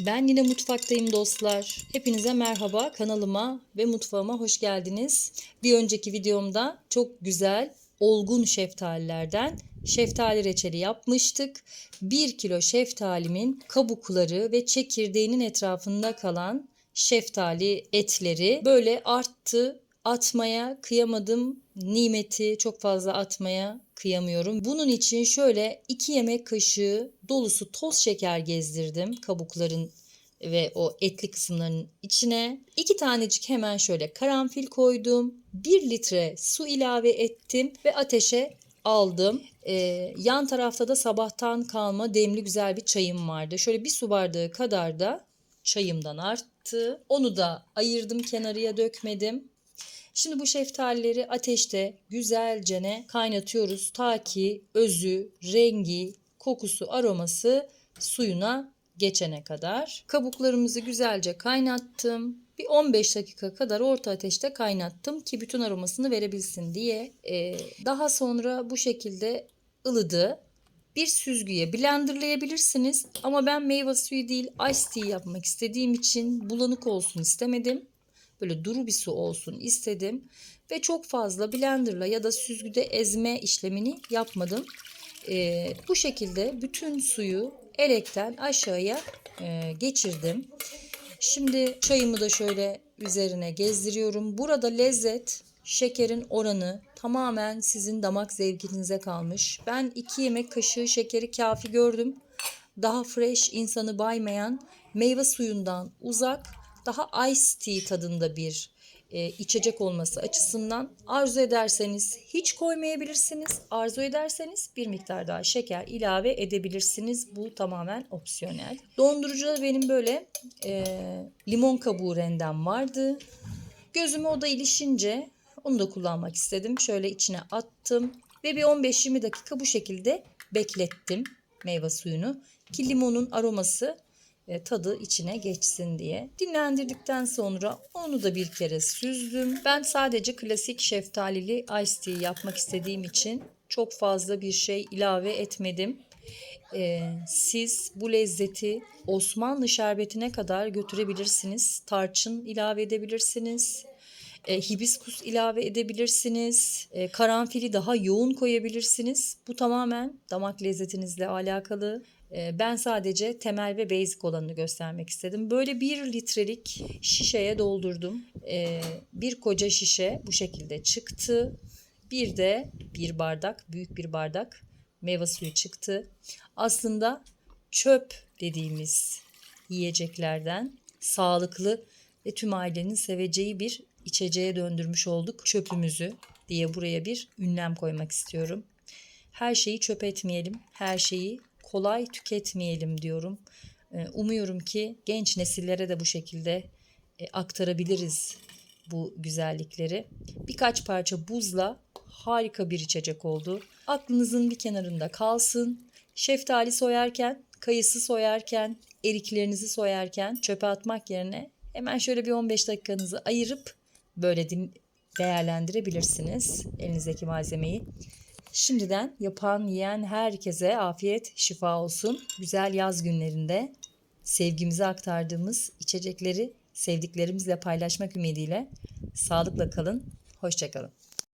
Ben yine mutfaktayım dostlar. Hepinize merhaba kanalıma ve mutfağıma hoş geldiniz. Bir önceki videomda çok güzel olgun şeftalilerden şeftali reçeli yapmıştık. 1 kilo şeftalimin kabukları ve çekirdeğinin etrafında kalan şeftali etleri böyle arttı. Atmaya kıyamadım. Nimeti çok fazla atmaya kıyamıyorum. Bunun için şöyle 2 yemek kaşığı dolusu toz şeker gezdirdim kabukların ve o etli kısımların içine. 2 tanecik hemen şöyle karanfil koydum. 1 litre su ilave ettim ve ateşe aldım. Ee, yan tarafta da sabahtan kalma demli güzel bir çayım vardı. Şöyle bir su bardağı kadar da çayımdan arttı. Onu da ayırdım kenarıya dökmedim. Şimdi bu şeftalileri ateşte güzelce kaynatıyoruz ta ki özü, rengi, kokusu, aroması suyuna geçene kadar. Kabuklarımızı güzelce kaynattım. Bir 15 dakika kadar orta ateşte kaynattım ki bütün aromasını verebilsin diye. Ee, daha sonra bu şekilde ılıdı. Bir süzgüye blenderlayabilirsiniz ama ben meyve suyu değil ice tea yapmak istediğim için bulanık olsun istemedim böyle duru bir su olsun istedim. Ve çok fazla blenderla ya da süzgüde ezme işlemini yapmadım. Ee, bu şekilde bütün suyu elekten aşağıya e, geçirdim. Şimdi çayımı da şöyle üzerine gezdiriyorum. Burada lezzet, şekerin oranı tamamen sizin damak zevkinize kalmış. Ben 2 yemek kaşığı şekeri kafi gördüm. Daha fresh, insanı baymayan, meyve suyundan uzak, daha ice tea tadında bir e, içecek olması açısından arzu ederseniz hiç koymayabilirsiniz. Arzu ederseniz bir miktar daha şeker ilave edebilirsiniz. Bu tamamen opsiyonel. Dondurucuda benim böyle e, limon kabuğu rendem vardı. Gözüme o da ilişince onu da kullanmak istedim. Şöyle içine attım ve bir 15-20 dakika bu şekilde beklettim meyve suyunu ki limonun aroması tadı içine geçsin diye. Dinlendirdikten sonra onu da bir kere süzdüm. Ben sadece klasik şeftalili ice tea yapmak istediğim için çok fazla bir şey ilave etmedim. Ee, siz bu lezzeti Osmanlı şerbetine kadar götürebilirsiniz. Tarçın ilave edebilirsiniz. E, hibiskus ilave edebilirsiniz. E, karanfili daha yoğun koyabilirsiniz. Bu tamamen damak lezzetinizle alakalı. E, ben sadece temel ve basic olanını göstermek istedim. Böyle bir litrelik şişeye doldurdum. E, bir koca şişe bu şekilde çıktı. Bir de bir bardak, büyük bir bardak meyve suyu çıktı. Aslında çöp dediğimiz yiyeceklerden sağlıklı ve tüm ailenin seveceği bir içeceğe döndürmüş olduk çöpümüzü diye buraya bir ünlem koymak istiyorum. Her şeyi çöp etmeyelim, her şeyi kolay tüketmeyelim diyorum. Ee, umuyorum ki genç nesillere de bu şekilde e, aktarabiliriz bu güzellikleri. Birkaç parça buzla harika bir içecek oldu. Aklınızın bir kenarında kalsın. Şeftali soyarken, kayısı soyarken, eriklerinizi soyarken çöpe atmak yerine hemen şöyle bir 15 dakikanızı ayırıp böyle din değerlendirebilirsiniz elinizdeki malzemeyi. Şimdiden yapan, yiyen herkese afiyet, şifa olsun. Güzel yaz günlerinde sevgimizi aktardığımız içecekleri sevdiklerimizle paylaşmak ümidiyle sağlıkla kalın, hoşçakalın.